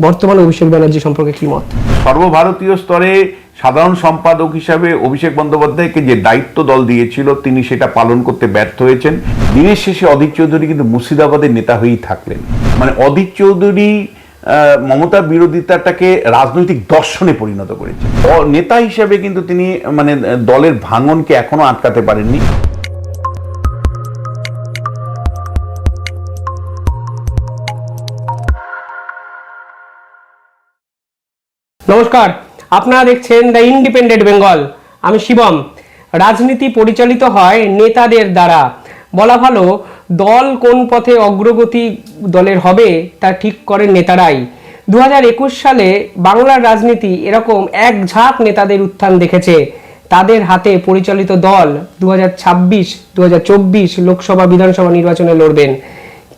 বর্তমানে অভিষেক ব্যানার্জি সম্পর্কে কি মত? সর্বভারতীয় স্তরে সাধারণ সম্পাদক হিসাবে অভিষেক বন্দ্যোপাধ্যায়কে যে দায়িত্ব দল দিয়েছিল, তিনি সেটা পালন করতে ব্যর্থ হয়েছেন। দিনের শেষে অধীর চৌধুরী কিন্তু মুর্শিদাবাদের নেতা হয়েই থাকলেন। মানে অধীর চৌধুরী মমতা বিরোধিতাটাকে রাজনৈতিক দর্শনে পরিণত করেছেন। অ- নেতা হিসাবে কিন্তু তিনি মানে দলের ভাঙনকে এখনও আটকাতে পারেননি। নমস্কার, আপনারা দেখছেন দ্য ইন্ডিপেন্ডেন্ট বেঙ্গল আমি শিবম। রাজনীতি পরিচালিত হয় নেতাদের দ্বারা। বলা ভালো, দল কোন পথে অগ্রগতি দলের হবে তা ঠিক করেন নেতারাই। দু হাজার একুশ সালে বাংলার রাজনীতি এরকম এক ঝাঁক নেতাদের উত্থান দেখেছে। তাদের হাতে পরিচালিত দল দু হাজার ছাব্বিশ লোকসভা বিধানসভা নির্বাচনে লড়বেন।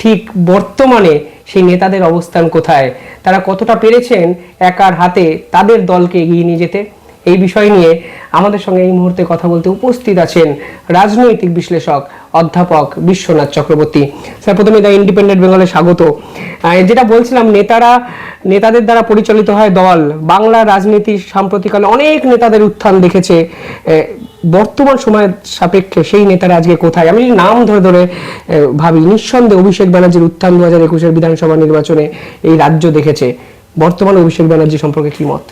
ঠিক বর্তমানে সেই নেতাদের অবস্থান কোথায়? তারা কতটা পেরেছেন? একার হাতে তাদের দলকে এগিয়ে নিয়ে যেতে। এই বিষয় নিয়ে আমাদের সঙ্গে এই মুহূর্তে কথা বলতে উপস্থিত আছেন রাজনৈতিক বিশ্লেষক অধ্যাপক বিশ্বনাথ চক্রবর্তী। স্যার, প্রথমে দ্য ইন্ডিপেন্ডেন্ট বেঙ্গলে স্বাগত। যেটা বলছিলাম, নেতারা, নেতাদের দ্বারা পরিচালিত হয় দল। বাংলা রাজনীতি সাম্প্রতিককালে অনেক নেতাদের উত্থান দেখেছে। বর্তমান সময়ের সাপেক্ষে সেই নেতারা আজকে কোথায়? আমি নাম ধরে ধরে ভাবি, নিঃসন্দেহে অভিষেক ব্যানার্জির উত্থান দু হাজার একুশের বিধানসভা নির্বাচনে এই রাজ্য দেখেছে। বর্তমানে অভিষেক ব্যানার্জি সম্পর্কে কি মত?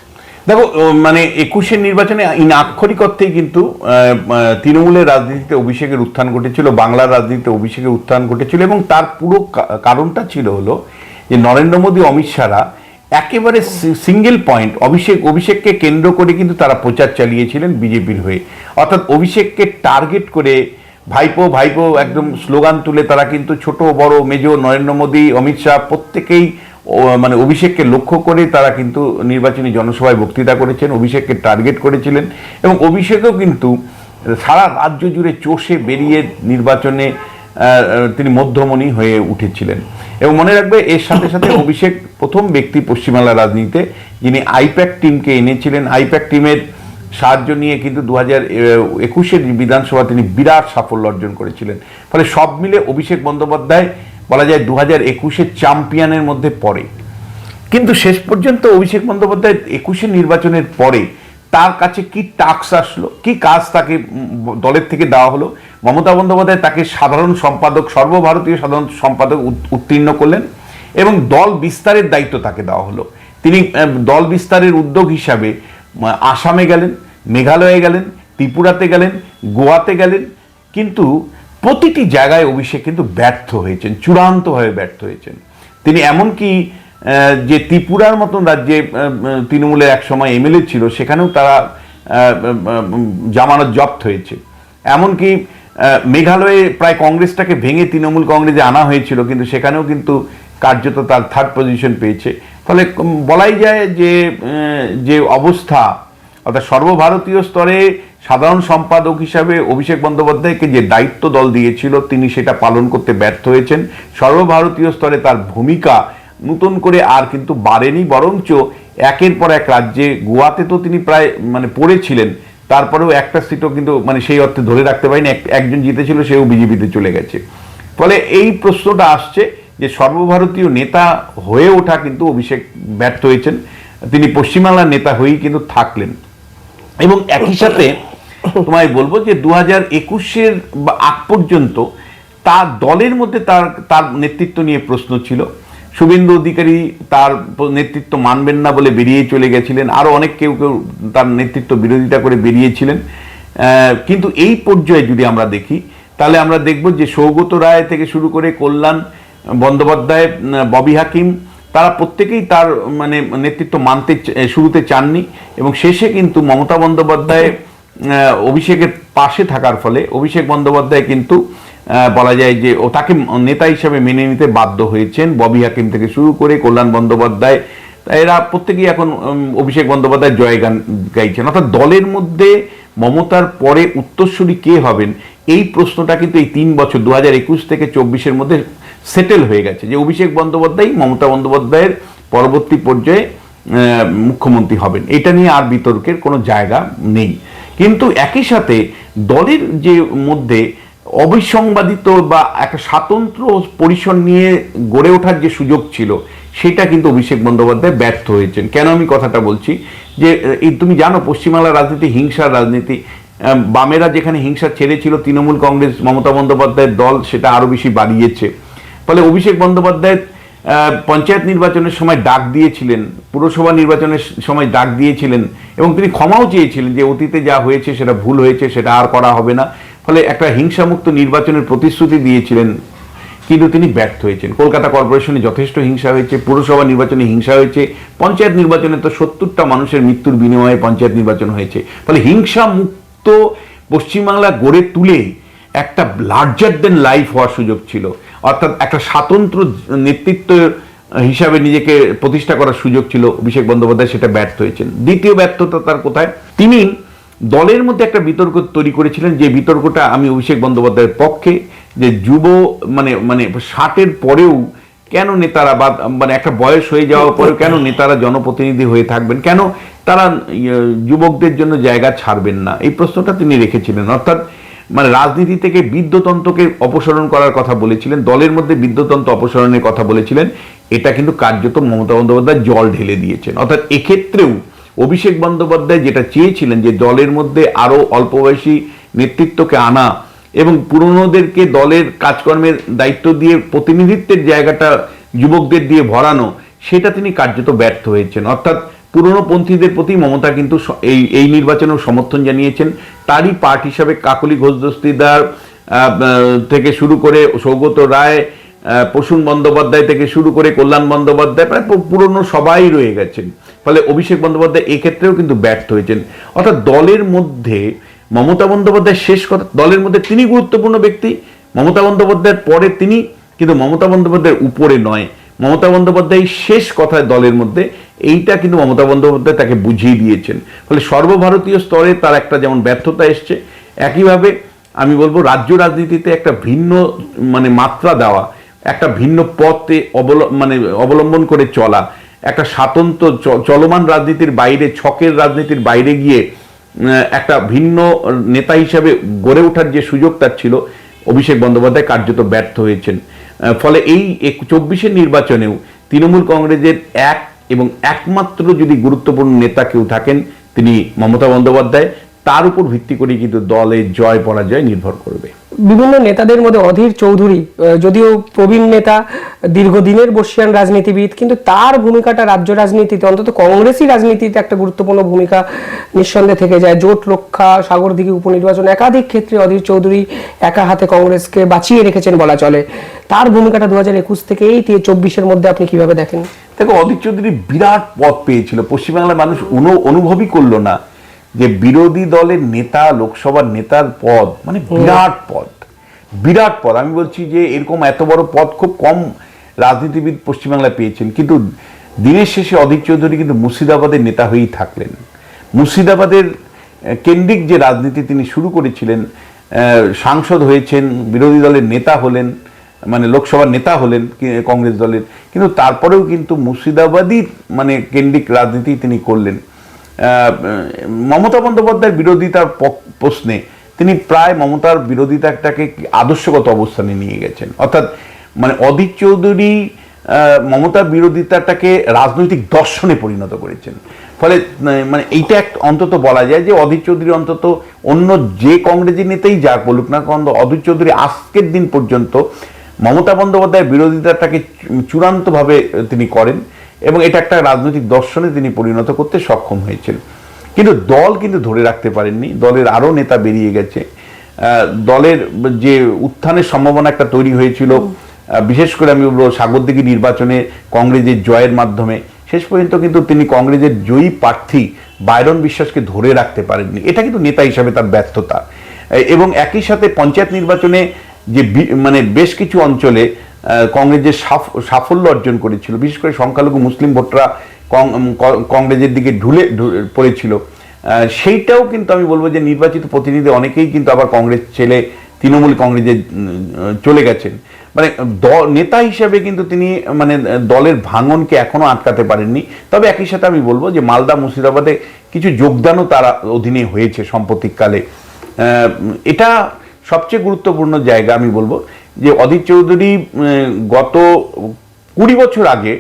দেখো মানে একুশের নির্বাচনে ইন আক্ষরিক অর্থেই কিন্তু তৃণমূলের রাজনীতিতে অভিষেকের উত্থান ঘটেছিল, বাংলার রাজনীতিতে অভিষেকের উত্থান ঘটেছিল এবং তার পুরো কারণটা ছিল হলো যে নরেন্দ্র মোদী, অমিত শাহরা একেবারে সিঙ্গেল পয়েন্ট অভিষেক, অভিষেককে কেন্দ্র করে কিন্তু তারা প্রচার চালিয়েছিলেন বিজেপির হয়ে। অর্থাৎ অভিষেককে টার্গেট করে ভাইপো ভাইপো একদম স্লোগান তুলে তারা কিন্তু ছোট, বড় মেজো নরেন্দ্র মোদী, অমিত শাহ প্রত্যেকেই মানে অভিষেককে লক্ষ্য করে তারা কিন্তু নির্বাচনী জনসভায় বক্তৃতা করেছেন, অভিষেককে টার্গেট করেছিলেন এবং অভিষেকও কিন্তু সারা রাজ্য জুড়ে চষে বেরিয়ে নির্বাচনে তিনি মধ্যমণি হয়ে উঠেছিলেন। এবং মনে রাখবে, এর সাথে সাথে অভিষেক প্রথম ব্যক্তি পশ্চিমবাংলার রাজনীতিতে, যিনি আইপ্যাক টিমকে এনেছিলেন। আইপ্যাক টিমের সাহায্য নিয়ে কিন্তু দু হাজার একুশের বিধানসভা তিনি বিরাট সাফল্য অর্জন করেছিলেন। ফলে সব মিলে অভিষেক বন্দ্যোপাধ্যায় বলা যায় দু হাজার একুশের চ্যাম্পিয়নের মধ্যে পড়ে। কিন্তু শেষ পর্যন্ত অভিষেক বন্দ্যোপাধ্যায় একুশে নির্বাচনের পরে তার কাছে কি টাক্স আসলো, কি কাজ তাকে দলের থেকে দেওয়া হলো? মমতা বন্দ্যোপাধ্যায় তাকে সাধারণ সম্পাদক, সর্বভারতীয় সাধারণ সম্পাদক উত্তীর্ণ করলেন এবং দল বিস্তারের দায়িত্ব তাকে দেওয়া হলো। তিনি দল বিস্তারের উদ্যোগ হিসাবে আসামে গেলেন, মেঘালয়ে গেলেন, ত্রিপুরাতে গেলেন, গোয়াতে গেলেন। কিন্তু প্রতিটি জায়গায় অভিষেক কিন্তু ব্যর্থ হয়েছেন, চূড়ান্তভাবে ব্যর্থ হয়েছেন। তিনি এমনকি যে ত্রিপুরার মতন রাজ্যে তৃণমূলের এক সময় এমএলএ ছিল, সেখানেও তারা জামানত জব্দ হয়েছে। এমনকি মেঘালয়ে প্রায় কংগ্রেসটাকে ভেঙে তৃণমূল কংগ্রেসে আনা হয়েছিল, কিন্তু সেখানেও কিন্তু কার্যত তার থার্ড পজিশন পেয়েছে। ফলে বলাই যায় যে যে অবস্থা অর্থাৎ সর্বভারতীয় স্তরে সাধারণ সম্পাদক হিসাবে অভিষেক বন্দ্যোপাধ্যায়কে যে দায়িত্ব দল দিয়েছিল, তিনি সেটা পালন করতে ব্যর্থ হয়েছেন। সর্বভারতীয় স্তরে তার ভূমিকা নতুন করে আর কিন্তু বাড়েনি, বরঞ্চ একের পর এক রাজ্যে, গোয়াতে তো তিনি প্রায় মানে পড়েছিলেন, তারপরেও একটা সিটও কিন্তু মানে সেই অর্থে ধরে রাখতে পারেনি, এক- একজন জিতেছিল, সেও বিজেপিতে চলে গেছে। ফলে এই প্রশ্নটা আসছে যে সর্বভারতীয় নেতা হয়ে ওঠা কিন্তু অভিষেক ব্যর্থ হয়েছেন। তিনি পশ্চিমবাংলার নেতা হয়েই কিন্তু থাকলেন। এবং একই সাথে তোমায় বলব যে দু হাজার একুশের আগ পর্যন্ত তার দলের মধ্যে তার তার নেতৃত্ব নিয়ে প্রশ্ন ছিল। শুভেন্দু অধিকারী তার নেতৃত্ব মানবেন না বলে বেরিয়ে চলে গেছিলেন। আরও অনেক কেউ কেউ তার নেতৃত্ব বিরোধিতা করে বেরিয়েছিলেন। কিন্তু এই পর্যায়ে যদি আমরা দেখি, তাহলে আমরা দেখব যে সৌগত রায় থেকে শুরু করে কল্যাণ বন্দ্যোপাধ্যায় ববি হাকিম তারা প্রত্যেকেই তার মানে নেতৃত্ব মানতে শুরুতে চাননি এবং শেষে কিন্তু মমতা বন্দ্যোপাধ্যায় অভিষেকের পাশে থাকার ফলে অভিষেক বন্দ্যোপাধ্যায় কিন্তু বলা যায় যে ও তাকে নেতা হিসাবে মেনে নিতে বাধ্য হয়েছেন। ববি হাকিম থেকে শুরু করে কল্যাণ বন্দ্যোপাধ্যায়, এরা প্রত্যেকেই এখন অভিষেক বন্দ্যোপাধ্যায় জয়গান গাইছেন। অর্থাৎ দলের মধ্যে মমতার পরে উত্তরসূরি কে হবেন, এই প্রশ্নটা কিন্তু এই তিন বছর, দু হাজার একুশ থেকে চব্বিশের মধ্যে সেটেল হয়ে গেছে। যে অভিষেক বন্দ্যোপাধ্যায়, মমতা বন্দ্যোপাধ্যায়ের পরবর্তী পর্যায়ে মুখ্যমন্ত্রী হবেন। এটা নিয়ে আর বিতর্কের কোনো জায়গা নেই। কিন্তু একই সাথে দলের যে মধ্যে অবিসংবাদিত বা একটা স্বাতন্ত্র পরিসর নিয়ে গড়ে ওঠার যে সুযোগ ছিল, সেটা কিন্তু অভিষেক বন্দ্যোপাধ্যায় ব্যর্থ হয়েছেন। কেন আমি কথাটা বলছি? যে তুমি জানো, পশ্চিমবাংলার রাজনীতি হিংসার রাজনীতি। বামেরা যেখানে হিংসা ছেড়েছিল, তৃণমূল কংগ্রেস, মমতা বন্দ্যোপাধ্যায়ের দল সেটা আরও বেশি বাড়িয়েছে। ফলে অভিষেক বন্দ্যোপাধ্যায় পঞ্চায়েত নির্বাচনের সময় ডাক দিয়েছিলেন, পুরসভা নির্বাচনের সময় ডাক দিয়েছিলেন এবং তিনি ক্ষমাও চেয়েছিলেন যে অতীতে যা হয়েছে সেটা ভুল হয়েছে, সেটা আর করা হবে না। ফলে একটা হিংসামুক্ত নির্বাচনের প্রতিশ্রুতি দিয়েছিলেন, কিন্তু তিনি ব্যর্থ হয়েছেন। কলকাতা কর্পোরেশনে যথেষ্ট হিংসা হয়েছে, পুরসভা নির্বাচনে হিংসা হয়েছে, পঞ্চায়েত নির্বাচনে তো সত্তরটা মানুষের মৃত্যুর বিনিময়ে পঞ্চায়েত নির্বাচন হয়েছে। ফলে হিংসা মুক্ত পশ্চিমবাংলা গড়ে তুলে একটা লার্জার দেন লাইফ হওয়ার সুযোগ ছিল। অর্থাৎ একটা স্বাতন্ত্র নেতৃত্ব হিসাবে নিজেকে প্রতিষ্ঠা করার সুযোগ ছিল অভিষেক বন্দ্যোপাধ্যায় সেটা ব্যর্থ হয়েছেন। দ্বিতীয় ব্যর্থতা তার কোথায়? তিনি দলের মধ্যে একটা বিতর্ক তৈরি করেছিলেন যে বিতর্কটা আমি অভিষেক বন্দ্যোপাধ্যায়ের পক্ষে যে যুব মানে মানে ষাটের পরেও কেন নেতারা বা মানে একটা বয়স হয়ে যাওয়ার পরেও কেন নেতারা জনপ্রতিনিধি হয়ে থাকবেন? কেন তারা ইয়ে, যুবকদের জন্য জায়গা ছাড়বেন না? এই প্রশ্নটা তিনি রেখেছিলেন। অর্থাৎ মানে রাজনীতি থেকে বিদ্যতন্ত্রকে অপসারণ করার কথা বলেছিলেন, দলের মধ্যে বিদ্যতন্ত্র অপসারণের কথা বলেছিলেন, এটা কিন্তু কার্যত মমতা বন্দ্যোপাধ্যায় জল ঢেলে দিয়েছেন। অর্থাৎ এক্ষেত্রেও অভিষেক বন্দ্যোপাধ্যায় যেটা চেয়েছিলেন যে দলের মধ্যে আরও অল্প বয়সী নেতৃত্বকে আনা এবং পুরনোদেরকে দলের কাজকর্মের দায়িত্ব দিয়ে প্রতিনিধিত্বের জায়গাটা যুবকদের দিয়ে ভরানো, সেটা তিনি কার্যত ব্যর্থ হয়েছেন। অর্থাৎ পুরনো পন্থীদের প্রতি মমতা কিন্তু এই এই নির্বাচনেও সমর্থন জানিয়েছেন। তারই পার্ট হিসাবে কাকলি ঘোষ দস্তিদার থেকে শুরু করে সৌগত রায় প্রসূন বন্দ্যোপাধ্যায় থেকে শুরু করে কল্যাণ বন্দ্যোপাধ্যায় প্রায় পুরনো সবাই রয়ে গেছেন। ফলে অভিষেক বন্দ্যোপাধ্যায় এক্ষেত্রেও কিন্তু ব্যর্থ হয়েছেন। অর্থাৎ দলের মধ্যে মমতা বন্দ্যোপাধ্যায় শেষ কথা, দলের মধ্যে তিনি গুরুত্বপূর্ণ ব্যক্তি, মমতা বন্দ্যোপাধ্যায়ের পরে তিনি কিন্তু মমতা বন্দ্যোপাধ্যায়ের উপরে নয়। মমতা বন্দ্যোপাধ্যায় শেষ কথায় দলের মধ্যে এইটা কিন্তু মমতা বন্দ্যোপাধ্যায় তাকে বুঝিয়ে দিয়েছেন। ফলে সর্বভারতীয় স্তরে তার একটা যেমন ব্যর্থতা এসছে, একইভাবে আমি বলব রাজ্য রাজনীতিতে একটা ভিন্ন মানে মাত্রা দেওয়া, একটা ভিন্ন পথে অবল মানে অবলম্বন করে চলা, একটা স্বাতন্ত্র চলমান রাজনীতির বাইরে, ছকের রাজনীতির বাইরে গিয়ে একটা ভিন্ন নেতা হিসাবে গড়ে ওঠার যে সুযোগ তার ছিল, অভিষেক বন্দ্যোপাধ্যায় কার্যত ব্যর্থ হয়েছেন। ফলে এই চব্বিশের নির্বাচনেও তৃণমূল কংগ্রেসের এক এবং একমাত্র যদি গুরুত্বপূর্ণ নেতা কেউ থাকেন, তিনি মমতা বন্দ্যোপাধ্যায়, তার উপর ভিত্তি করে কিন্তু দলের জয়, পরাজয় নির্ভর করবে। বিভিন্ন নেতাদের মধ্যে অধীর চৌধুরী যদিও প্রবীণ নেতা, দীর্ঘদিনের বর্ষিয়ান রাজনীতিবিদ, কিন্তু তার ভূমিকাটা রাজ্য রাজনীতিতে, অন্তত কংগ্রেসই রাজনীতিতে একটা গুরুত্বপূর্ণ ভূমিকা নিঃসন্দেহে থেকে যায়। জোট রক্ষা, সাগরদিঘি উপনির্বাচন, একাধিক ক্ষেত্রে অধীর চৌধুরী একা হাতে কংগ্রেসকে বাঁচিয়ে রেখেছেন বলা চলে। তার ভূমিকাটা দু হাজার একুশ থেকে এই চব্বিশের মধ্যে আপনি কীভাবে দেখেন? দেখো অধীর চৌধুরী বিরাট পদ পেয়েছিল। পশ্চিমবাংলার মানুষ অনু- অনুভবই করল না যে বিরোধী দলের নেতা লোকসভার নেতার পদ মানে বিরাট পদ। বিরাট পদ। আমি বলছি যে এরকম এত বড় পদ খুব কম রাজনীতিবিদ পশ্চিমবাংলায় পেয়েছেন। কিন্তু দিনের শেষে অধীর চৌধুরী কিন্তু মুর্শিদাবাদের নেতা হয়েই থাকলেন। মুর্শিদাবাদের কেন্দ্রিক যে রাজনীতি তিনি শুরু করেছিলেন সাংসদ হয়েছেন বিরোধী দলের নেতা হলেন মানে লোকসভার নেতা হলেন কংগ্রেস দলের। কিন্তু তারপরেও কিন্তু মুর্শিদাবাদই মানে কেন্দ্রিক রাজনীতি তিনি করলেন। মমতা বন্দ্যোপাধ্যায়ের বিরোধিতার প্রশ্নে তিনি প্রায় মমতার বিরোধিতাটাকে আদর্শগত অবস্থানে নিয়ে গেছেন। অর্থাৎ মানে অদিত চৌধুরী আহ, মমতার বিরোধিতাটাকে রাজনৈতিক দর্শনে পরিণত করেছেন। ফলে মানে এইটা এক অন্তত বলা যায় যে অধীর চৌধুরী অন্তত অন্য যে কংগ্রেসি নেতাই যা বলুক না কারণ অধীর চৌধুরী আজকের দিন পর্যন্ত মমতা বন্দ্যোপাধ্যায়ের বিরোধিতাটাকে চূড়ান্তভাবে তিনি করেন এবং এটা একটা রাজনৈতিক দর্শনে তিনি পরিণত করতে সক্ষম হয়েছেন। কিন্তু দল কিন্তু ধরে রাখতে পারেননি। দলের আরও নেতা বেরিয়ে গেছে। দলের যে উত্থানের সম্ভাবনা একটা তৈরি হয়েছিল। বিশেষ করে আমি বলব সাগরদিঘি নির্বাচনে কংগ্রেসের জয়ের মাধ্যমে। শেষ পর্যন্ত কিন্তু তিনি কংগ্রেসের জয়ী প্রার্থী বাইরন বিশ্বাসকে ধরে রাখতে পারেননি। এটা কিন্তু নেতা হিসাবে তার ব্যর্থতা। এবং একই সাথে পঞ্চায়েত নির্বাচনে যে মানে বেশ কিছু অঞ্চলে কংগ্রেস যে সাফ- সাফল্য অর্জন করেছিল। বিশেষ করে সংখ্যালঘু মুসলিম ভোটরা কংগ্রেসের দিকে ঢুলে পড়েছিল। সেইটাও কিন্তু আমি বলব যে নির্বাচিত প্রতিনিধি অনেকেই কিন্তু আবার কংগ্রেস ছেলে, তৃণমূল কংগ্রেসে চলে গেছেন। মানে নেতা হিসেবে কিন্তু তিনি মানে দলের ভাঙনকে এখনও আটকাতে পারেননি। তবে একই সাথে আমি বলব যে মালদা, মুর্শিদাবাদে কিছু যোগদানও তার অধীনে হয়েছে সাম্প্রতিককালে। এটা সবচেয়ে গুরুত্বপূর্ণ জায়গা আমি বলব যে অধীর চৌধুরী গত কুড়ি বছর আগে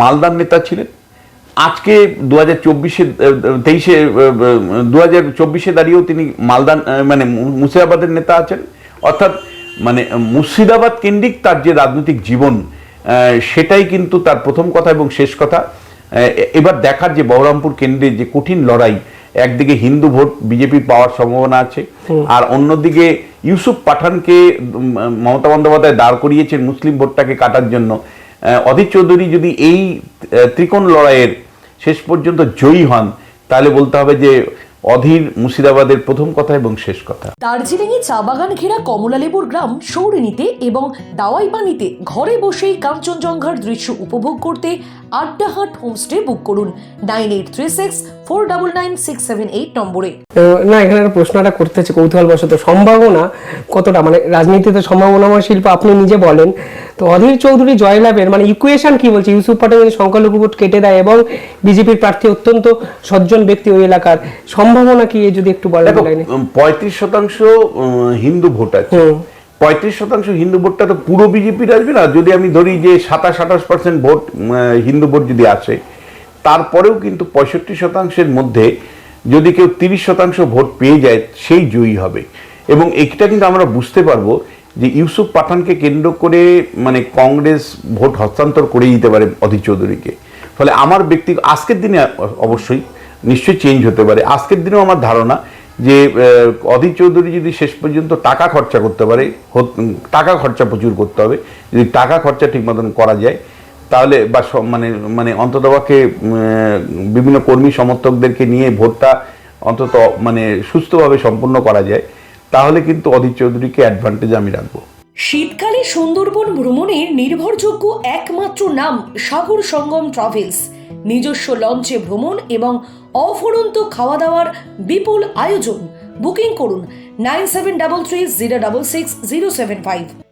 মালদার নেতা ছিলেন। আজকে দু হাজার চব্বিশে তেইশে দু হাজার চব্বিশে দাঁড়িয়েও তিনি মালদা আহ, মানে মুর্শিদাবাদের নেতা আছেন। অর্থাৎ মানে মুর্শিদাবাদ কেন্দ্রিক তার যে রাজনৈতিক জীবন সেটাই কিন্তু তার প্রথম কথা এবং শেষ কথা। এবার দেখার যে বহরমপুর কেন্দ্রে যে কঠিন লড়াই একদিকে হিন্দু ভোট বিজেপি পাওয়ার সম্ভাবনা আছে। আর অন্যদিকে ইউসুফ পাঠানকে মমতা বন্দ্যোপাধ্যায় দাঁড় করিয়েছেন মুসলিম ভোটটাকে কাটার জন্য। অধীর চৌধুরী যদি এই ত্রিকোণ লড়াইয়ের শেষ পর্যন্ত জয়ী হন, তাহলে বলতে হবে যে অধীর মুর্শিদাবাদের প্রথম কথা এবং শেষ কথা। দার্জিলিংয়ে চা বাগান ঘেরা কমলালেবুর গ্রাম সৌরিনীতে এবং দাওয়াই পানিতে ঘরে বসেই কাঞ্চনজঙ্ঘার দৃশ্য উপভোগ করতে আড্ডাহাট হোমস্টে বুক করুন nine eight three six four double nine six seven eight নম্বরে। না এখানে একটা প্রশ্নটা করতে হচ্ছে কৌতূহল বশত সম্ভাবনা কতটা? মানে রাজনীতিতে সম্ভাবনাময় শিল্প আপনি নিজে বলেন। তো অধীর চৌধুরী জয়লাভের মানে ইকুয়েশন কি বলছে? ইউসুফ পাঠান যদি সংখ্যালঘু ভোট কেটে দেয় এবং বিজেপির প্রার্থী অত্যন্ত সজ্জন ব্যক্তি ওই এলাকার সম্ভাবনা কি? যদি একটু বলেন পঁয়ত্রিশ শতাংশ হিন্দু ভোট আছে। পঁয়ত্রিশ শতাংশ হিন্দু ভোটটা তো পুরো বিজেপির আসবে না। যদি আমি ধরি যে সাতাশ, আঠাশ পার্সেন্ট ভোট হিন্দু ভোট যদি আসে, তারপরেও কিন্তু পঁয়ষট্টি শতাংশের মধ্যে যদি কেউ তিরিশ শতাংশ ভোট পেয়ে যায়, সেই জয়ী হবে। এবং এটা কিন্তু আমরা বুঝতে পারব যে ইউসুফ পাঠানকে কেন্দ্র করে মানে কংগ্রেস ভোট হস্তান্তর করে দিতে পারে অধীর চৌধুরীকে। ফলে আমার ব্যক্তি, আজকের দিনে অবশ্যই, নিশ্চয়ই চেঞ্জ হতে পারে। আজকের দিনেও আমার ধারণা যে অধীর চৌধুরী যদি শেষ পর্যন্ত টাকা খরচা করতে পারে টাকা খরচা প্রচুর করতে হবে, যদি টাকা খরচা ঠিক মতন করা যায়, তাহলে বা মানে মানে অন্ততপক্ষে বিভিন্ন কর্মী সমর্থকদেরকে নিয়ে ভোটটা অন্তত মানে সুস্থভাবে সম্পন্ন করা যায়, তাহলে কিন্তু অধীর চৌধুরীকে অ্যাডভান্টেজ আমি রাখব। শীতকালে সুন্দরবন ভ্রমণের নির্ভরযোগ্য একমাত্র নাম সাগর সঙ্গম ট্রাভেলস নিজস্ব লঞ্চে ভ্রমণ এবং অফুরন্ত খাওয়া দাওয়ার বিপুল আয়োজন। বুকিং করুন nine seven double three zero double six zero seven five.